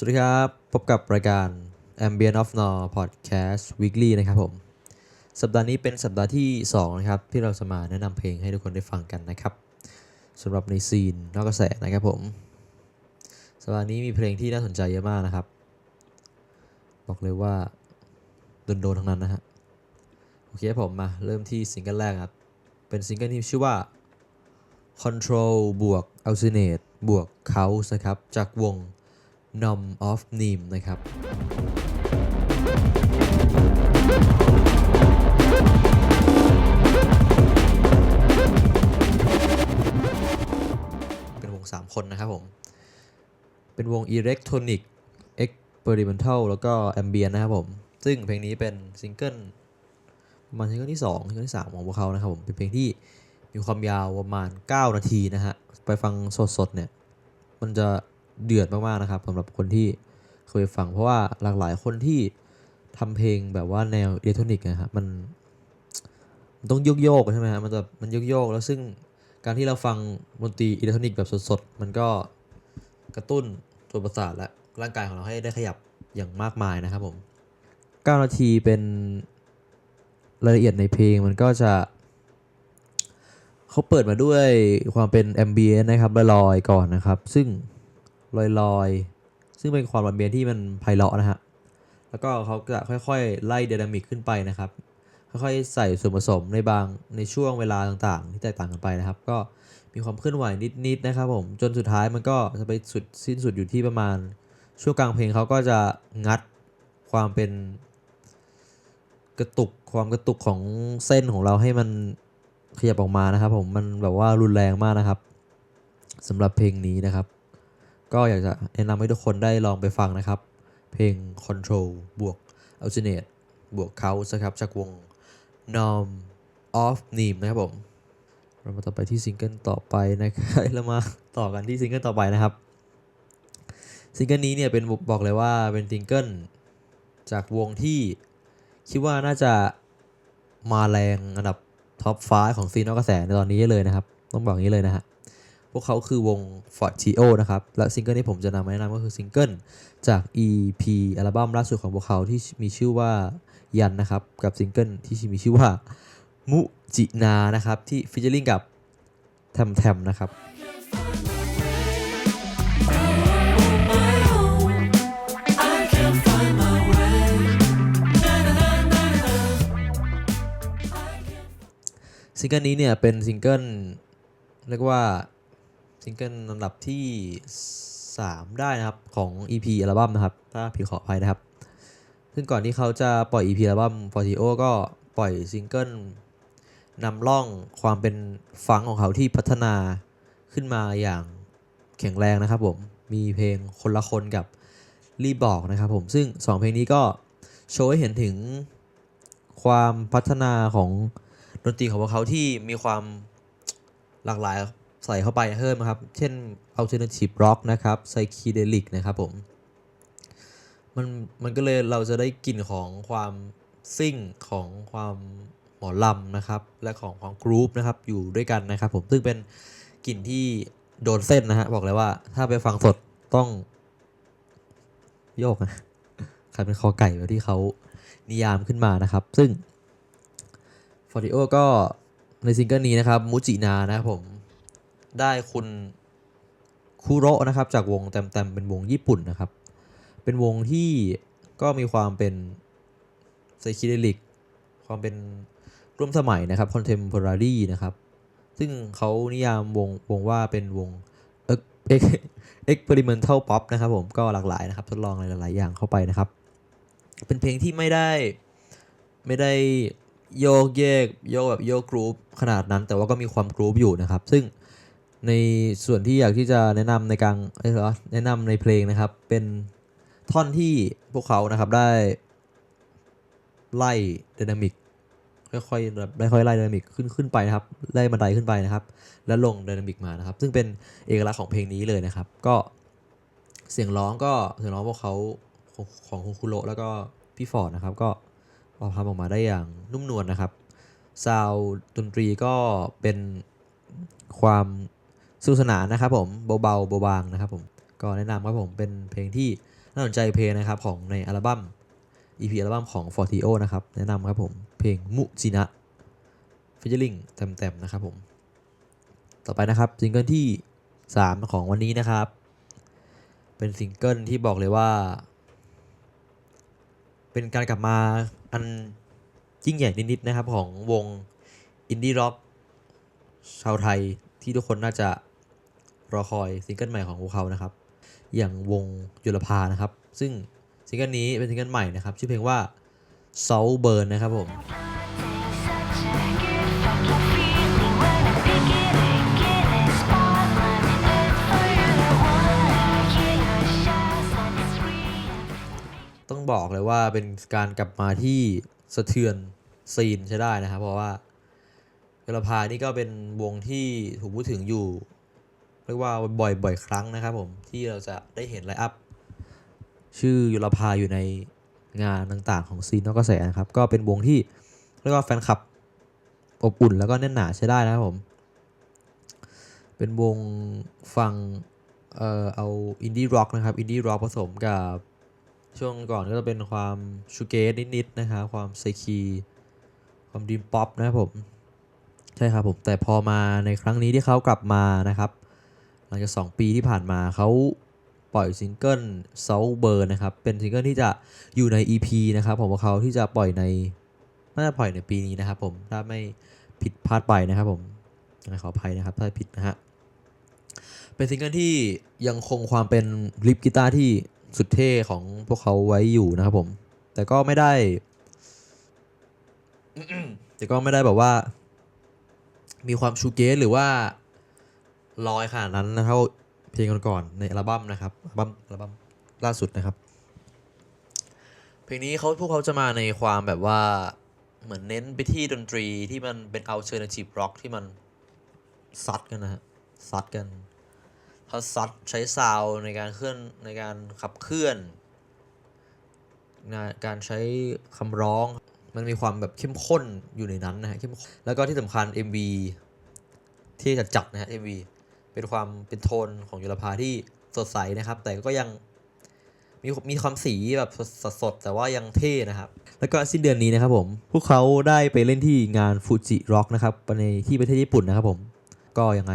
สวัสดีครับ พบกับรายการ Ambient of n o Podcast Weekly นะครับผม สัปดาห์นี้เป็นสัปดาห์ที่ 2 นะครับ ที่เราจะมาแนะนำเพลงให้ทุกคนได้ฟังกันนะครับสำหรับในซีนนอกกระแสนะครับผม สัปดาห์นี้มีเพลงที่น่าสนใจเยอะมากนะครับ บอกเลยว่าโดนๆทั้งนั้นนะฮะโอเคผมมาเริ่มที่ซิงเกิลแรกครับ เป็นซิงเกิลที่ชื่อว่า Control บวก Alternate บวก House นะครับจากวง Nom of Neem นะครับเป็นวง 3 คนนะครับผม เป็นวง Electronic Experimental แล้วก็ Ambient นะครับผม ซึ่งเพลงนี้เป็นซิงเกิลประมาณซิงเกิลที่2ซิงเกิลที่ 3 ของพวกเขานะครับผม เป็นเพลงที่มีความยาวประมาณ 9 นาทีนะฮะ ไปฟังสดๆเนี่ย มันจะ เดือดมากๆนะครับสำหรับคนที่เคยฟัง เพราะว่าหลากหลายคนที่ทำเพลงแบบว่าแนวอิเล็กทรอนิกส์นะครับมันมันต้องโยกโยกๆใช่ไหมฮะมันจะมันโยกโยกๆแล้วซึ่งการที่เราฟังดนตรีอิเล็กทรอนิกส์แบบสดๆ มันก็กระตุ้นตัวประสาทและร่างกายของเราให้ได้ขยับอย่างมากมายนะครับผม 9 นาทีเป็นรายละเอียดในเพลงมันก็จะ เขาเปิดมาด้วยความเป็นแอมเบียนนะครับลอยๆก่อนนะครับ ซึ่ง ลอยๆ ซึ่งเป็นความแอมเบียนที่มันไพเราะนะฮะ แล้วก็เขาจะค่อยๆ ไล่ไดนามิกขึ้นไปนะครับ ค่อยๆ ใส่ส่วนผสมในบางในช่วงเวลาต่างๆ ที่แตกต่างกันไปนะครับ ก็มีความเคลื่อนไหวนิดๆนะครับผม จนสุดท้ายมันก็จะไปสุดสิ้นสุดอยู่ที่ประมาณ ช่วงกลางเพลงเขาก็จะงัดความเป็นกระตุกความกระตุกของเส้นของเราให้มันขยับออกมานะครับผมมันแบบว่ารุนแรงมากนะครับสำหรับเพลงนี้นะครับ ก็อยากจะแนะนำให้ทุกคนได้ลองไปฟังนะครับ เพลง Control บวก Alternate บวก House นะครับจากวง Norm of n e m นะครับผม เรามาต่อไปที่ซิงเกิลต่อไปนะครับเรามาต่อกันที่ซิงเกิลต่อไปนะครับ ซิงเกิลนี้เนี่ยเป็นบอกเลยว่าเป็นซิงเกิลจากวงที่คิดว่าน่าจะมาแรงอันดับท็อปฟ้าของซีนอกกระแสในตอนนี้เลยนะครับ ต้องบอกอย่างนี้เลยนะฮะ วกเขาคือวง f o r t i o นะครับ และซิงเกิลที่ผมจะนำมาแนะนำก็คือซิงเกิลจาก EP อัลบั้มล่าสุดของพวกเขาที่มีชื่อว่ายันนะครับ กับซิงเกิลที่มีชื่อว่ามุจินานะครับ ที่ฟิชเชอร์ลิงกับแทมแทมนะครับซิงเกิลนี้เนี่ยเป็นซิงเกิลเรียกว่า ซิงเกิลลำดับที่ 3 ได้นะครับของ EP อัลบั้มนะครับ ถ้าผิดขออภัยนะครับ ซึ่งก่อนที่เขาจะปล่อย EP อัลบั้ม f o r t i o ก็ปล่อยซิงเกิลนำร่องความเป็นฟังของเขาที่พัฒนาขึ้นมาอย่างแข็งแรงนะครับผม มีเพลงคนละคนกับรีบอกนะครับผมซึ่ง 2 เพลงนี้ก็โชว์ให้เห็นถึงความพัฒนาของดนตรีของพวกเขาที่มีความหลากหลาย ใส่เข้าไปเพิ่มครับ เช่น alternative rock นะครับ psychedelic นะครับผม มันมันก็เลยเราจะได้กลิ่นของความซิ่งของความหมอลำนะครับ และของความกรุ๊ปนะครับ อยู่ด้วยกันนะครับผมซึ่งเป็นกลิ่นที่โดนเส้นนะฮะบอกเลยว่าถ้าไปฟังสดต้องโยกนะใครเป็นคอไก่แบบที่เขานิยามขึ้นมานะครับ ซึ่งฟอร์ติโอก็ในซิงเกิลนี้นะครับมูจินานะครับผม ได้คุณคุโระนะครับ จากวงแตมๆเป็นวงญี่ปุ่นนะครับ เป็นวงที่ก็มีความเป็นไซคิเดลิก ความเป็นร่วมสมัยนะครับคอนเทมพอรารีนะครับ ซึ่งเขานิยามวงวงว่าเป็นวงเอ็กเอ็กเพร์เมนทัลป๊อปนะครับผมก็หลากหลายนะครับ ทดลองหลาย ๆ อย่างเข้าไปนะครับ เป็นเพลงที่ไม่ได้ไม่ได้โยกเยกโยกแบบโยกกรุ๊ปขนาดนั้น แต่ว่าก็มีความกรุ๊ปอยู่นะครับ ซึ่ง ในส่วนที่อยากที่จะแนะนำในการเอ้ยเหรอแนะนำในเพลงนะครับ เป็นท่อนที่พวกเขานะครับได้ไล่ไดนามิกค่อยๆแบบได้ค่อยไล่ไดนามิกขึ้นขึ้นไปนะครับไล่บันไดขึ้นไปนะครับ แล้วลงไดนามิกมานะครับ ซึ่งเป็นเอกลักษณ์ของเพลงนี้เลยนะครับ ก็เสียงร้องก็เสียงร้องพวกเขาของของคุณคุโรแล้วก็พี่ฟอร์ดนะครับ ก็ออกทำออกมาได้อย่างนุ่มนวลนะครับซาวดนตรีก็เป็นความ สุสนานนะครับผมเบาๆเบาบางนะครับผมก็แนะนำครับผมเป็นเพลงที่น่าสนใจเพลงนะครับของในอัลบั้ม EP อัลบั้มของ Fortio นะครับแนะนำครับผมเพลงมุจินะฟิชเชอร์ลิงเต็มๆนะครับผมต่อไปนะครับซิงเกิลที่ 3 ของวันนี้นะครับ เป็นซิงเกิลที่บอกเลยว่า เป็นการกลับมาอันยิ่งใหญ่นิดๆนะครับของวงอินดี้ร็อกชาวไทยที่ทุกคนน่าจะ รอคอยซิงเกิลใหม่ของพวกเขานะครับ อย่างวงยุรภานะครับ ซึ่งซิงเกิลนี้เป็นซิงเกิลใหม่นะครับ ชื่อเพลงว่า Soul Burn นะครับผมต้องบอกเลยว่าเป็นการกลับมาที่สะเทือนซีนใช้ได้นะครับ เพราะว่ายุรภานี่ก็เป็นวงที่ถูกพูดถึงอยู่ เรียกว่าบ่อยบ่อยครั้งนะครับผมที่เราจะได้เห็นไลฟ์อัพชื่อยุรภาอยู่ในงานต่างๆ ของซีนนอกกระแสนะครับ ก็เป็นวงที่เรียกว่าแฟนคลับอบอุ่นแล้วก็แน่นหนาใช้ได้นะครับผม เป็นวงฟังเอ่อเอาอินดี้ร็อกนะครับอินดี้ร็อกผสมกับช่วงก่อนก็จะเป็นความชูเกสนิดๆนะครับความไซคีความดีมป๊อปนะครับผม ใช่ครับผม แต่พอมาในครั้งนี้ที่เขากลับมานะครับ หลังจาก 2 ปีที่ผ่านมาเขาปล่อยซิงเกิล Soul Burn นะครับ เป็นซิงเกิลที่จะอยู่ใน EP นะครับผมของเขาที่จะปล่อยในน่าจะปล่อยในปีนี้นะครับผมถ้าไม่ผิดพลาดไปนะครับผมขออภัยนะครับถ้าผิดนะฮะเป็นซิงเกิลที่ยังคงความเป็นริปกีตาร์ที่สุดเท่ของพวกเขาไว้อยู่นะครับผม แต่ก็ไม่ได้ แต่ก็ไม่ได้แบบว่า มีความชูเกสหรือว่า ลอยขนาดนั้นนะครับเพลงก่อนๆในอัลบั้มนะครับอัลบั้มอัลบั้มล่าสุดนะครับ เพลงนี้เขาพวกเขาจะมาในความแบบว่าเหมือนเน้นไปที่ดนตรีที่มันเป็น alternative rock ที่มันซัดกันนะฮะซัดกันเขาซัดใช้ซาวในการเคลื่อนในการขับเคลื่อนงานการใช้คำร้องมันมีความแบบเข้มข้นอยู่ในนั้นนะฮะเข้มข้นแล้วก็ที่สำคัญ MV ที่จะจัดนะฮะ MV เป็นความเป็นโทนของยุรภาที่สดใสนะครับ แต่ก็ยังมีมีความสีแบบสดสดๆแต่ว่ายังเท่นะครับ แล้วก็สิ้นเดือนนี้นะครับผม พวกเขาได้ไปเล่นที่งานฟูจิร็อกนะครับในที่ประเทศญี่ปุ่นนะครับผม ก็ยังไง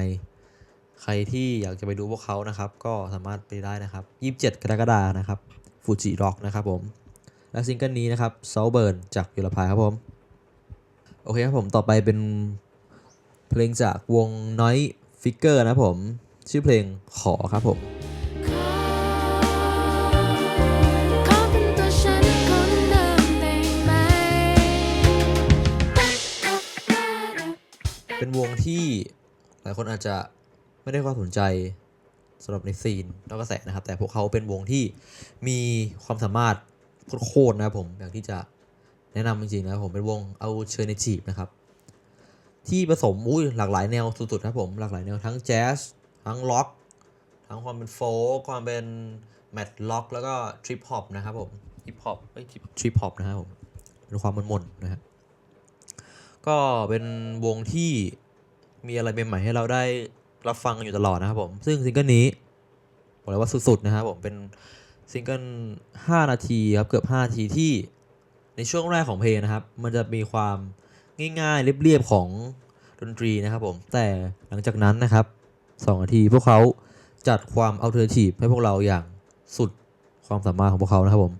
ใครที่อยากจะไปดูพวกเขานะครับ ก็สามารถไปได้นะครับ 27 กรกฎาคมนะครับฟูจิร็อกนะครับผม และซิงเกิลนี้นะครับ s o u t h b u r n จากยุรภาครับผม โอเคครับผมต่อไปเป็นเพลงจากวง Noise Figure นะผม ชื่อเพลงขอครับผมเป็นวฉันคนเดิมได้ไหมเป็นวงที่หลายคนอาจจะไม่ได้ความสนใจสำหรับในซีนนอกกระแสนะครับ แต่พวกเขาเป็นวงที่มีความสามารถโคตรๆนะครับผม อย่างที่จะแนะนำจริงๆนะครับผมเป็นวง Alternative นะครับ ที่ผสมอุ้ยหลากหลายแนวสุดๆนะครับผมหลากหลายแนวทั้งแจ๊สทั้งล็อก ทั้งความเป็นโฟล์คความเป็นแมทล็อกแล้วก็ทริปฮอปนะครับผมฮิปฮอปไม่ทริปฮอปนะครับผมเป็นความมนๆนะฮะก็เป็นวงที่มีอะไรใหม่ๆให้เราได้รับฟังกันอยู่ตลอดนะครับผม ซึ่งซิงเกิลนี้บอกเลยว่าสุดๆนะครับผมเป็นซิงเกิล5นาทีครับเกือบ5นาทีที่ในช่วงแรกของเพลงนะครับ มันจะมีความ ง่ายๆ เรียบๆของดนตรีนะครับผม แต่หลังจากนั้นนะครับ2นาทีพวกเขาจัดความเอัลเทอร์ i v e ให้พวกเราอย่างสุดความสามารถของพวกเขานะครับผม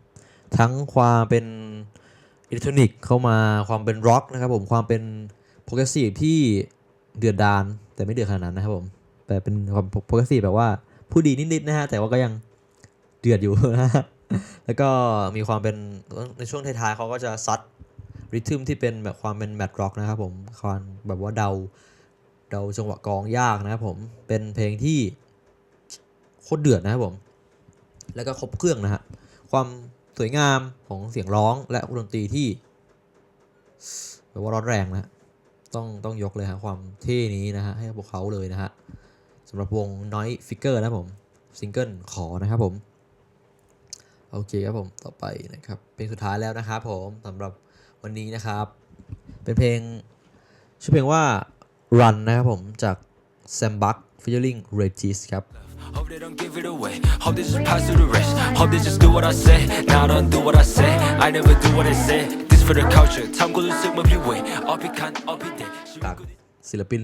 ทั้งความเป็นอิเล็กทรอนิกส์เข้ามาความเป็นร็อกนะครับผมความเป็นโปรเกรสซีฟที่เดือดดานแต่ไม่เดือดขนาดนั้นนะครับผมแต่เป็นความโปรเกรสซีฟแบบว่าผู้ดีนิดๆนะฮะแต่ว่าก็ยังเดือดอยู่นะฮะแล้วก็มีความเป็นในช่วงท้ายๆเขาก็จะซัด ริทึมที่เป็นแบบความเป็นแมทร็อกนะครับผมความแบบว่าเดาเดาจังหวะกองยากนะครับผมเป็นเพลงที่โคตรเดือดนะครับผม แล้วก็ครบเครื่องนะฮะ ความสวยงามของเสียงร้องและดนตรีที่แบบว่าร้อนแรงนะต้องต้องยกเลยฮะความเท่นี้นะฮะให้พวกเขาเลยนะฮะสำหรับวง Noise Figure นะผมซิงเกิลขอนะครับผม โอเคครับผมต่อไปนะครับเพลงสุดท้ายแล้วนะครับผมสำหรับ วันนี้นะครับ เป็นเพลงชื่อเพลงว่า Run นะครับผมจาก Sam Buck featuring Regis ครับ Hope they don't give it away. Hope they just pass to the rest. Hope they just do what I say. Now I don't do what I say. I never do what I say. This for the culture. time go to sick my way. I'll be kind, I'll be there. จากศิลปิน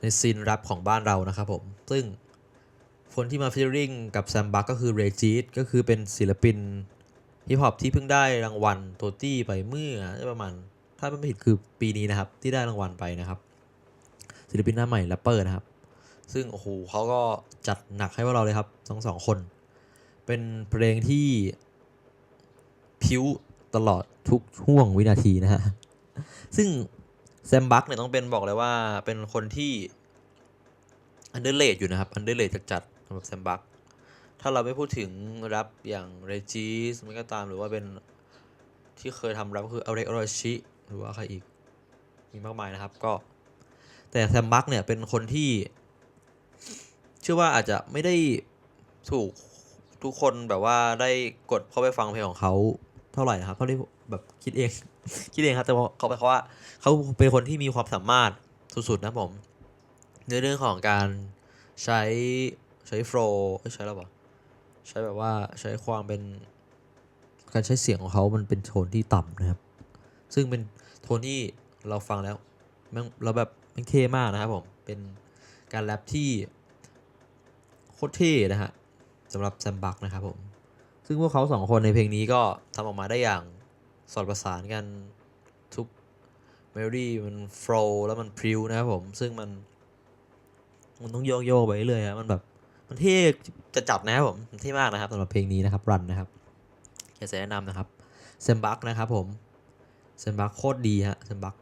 ในซีนแรปของบ้านเรานะครับผม ซึ่งคนที่มาฟิชริงกับแซมบักก็คือเรจิสก็คือเป็นศิลปิน ฮิปฮอปที่เพิ่งได้รางวัลโตตี้ไปเมื่อประมาณ ถ้าไม่ผิดคือปีนี้นะครับ ที่ได้รางวัลไปนะครับศิลปินหน้าใหม่แรปเปอร์นะครับ ซึ่งโอ้โหเขาก็จัดหนักให้พวกเราเลยครับทั้งสองคน เป็นเพลงที่พิ้วตลอดทุกห่วงวินาทีนะฮะ ซึ่งแซมบักเนี่ยต้องเป็นบอกเลยว่าเป็นคนที่อันเดอร์เลดอยู่นะครับ อันเดอร์เลดจัดๆสำหรับแซมบัก ถ้าเราไม่พูดถึงแรปอย่างเรจิสมันก็ตามหรือว่าเป็นที่เคยทำแรปก็คืออเล็กอรชิหรือว่าใครอีกมีมากมายนะครับ ก็ แต่แซมบักเนี่ยเป็นคนที่เชื่อว่าอาจจะไม่ได้ถูกทุกคนแบบว่าได้กดเข้าไปฟังเพลงของเขาเท่าไหร่นะครับเขาได้แบบคิดเอง คิดเองครับ แต่เขาเป็นเพราะว่าเขาเป็นคนที่มีความสามารถสุดๆนะผมในเรื่องของการใช้ใช้โฟล์ใช้แล้วปะ ใช้แบบว่าใช้ความเป็นการใช้เสียงของเขามันเป็นโทนที่ต่ำนะครับ ซึ่งเป็นโทนที่เราฟังแล้วม่งเราแบบม่งเท่มากนะครับผม เป็นการแรปที่โคตรเท่นะฮะสำหรับแซมบักนะครับผม ซึ่งพวกเขาสองคนในเพลงนี้ก็ทำออกมาได้อย่างสอดประสานกันทุกเมโลดี้มันโฟล์แล้วมันพริ้วนะครับผม ซึ่งมันมันต้องโยกโยกไปเรื่อยๆอะมันแบบ มันเท่จะจัดนะครับผมมันเท่มากนะครับสำหรับเพลงนี้นะครับรันนะครับอยากจะแนะนำนะครับเซมบักนะครับผมเซมบักโคตรดีฮะเซมบัก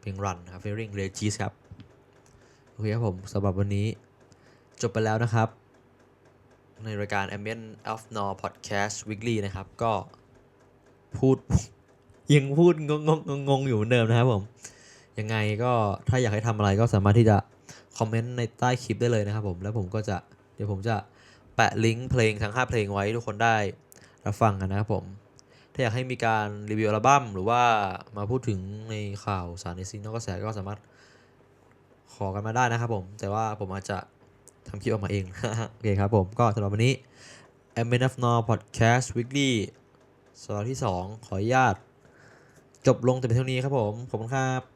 เพลงรันนะครับ featuring Regis ครับโอเคครับผมสำหรับวันนี้จบไปแล้วนะครับ ในรายการ Ambient of n o r Podcast Weekly นะครับ ก็พูดยังพูดงงงงงอยู่เหมือนเดิมนะครับผม ยังไงก็ถ้าอยากให้ทำอะไรก็สามารถที่จะคอมเมนต์ในใต้คลิปได้เลยนะครับผม แล้วผมก็จะ เดี๋ยวผมจะแปะลิงก์เพลงทั้ง 5 เพลงไว้ทุกคนได้รับฟังกันนะครับผม ถ้าอยากให้มีการรีวิวอัลบั้มหรือว่ามาพูดถึงในข่าวสารในซีนนอกกระแสก็สามารถขอกันมาได้นะครับผม แต่ว่าผมอาจจะทำคลิปออกมาเอง โอเคครับผมก็สำหรับวันนี้ m n f n o Podcast Weekly สตอนที่ 2 ขออนุญาต จบลงแต่เพียงเท่านี้ครับผม ขอบคุณครับ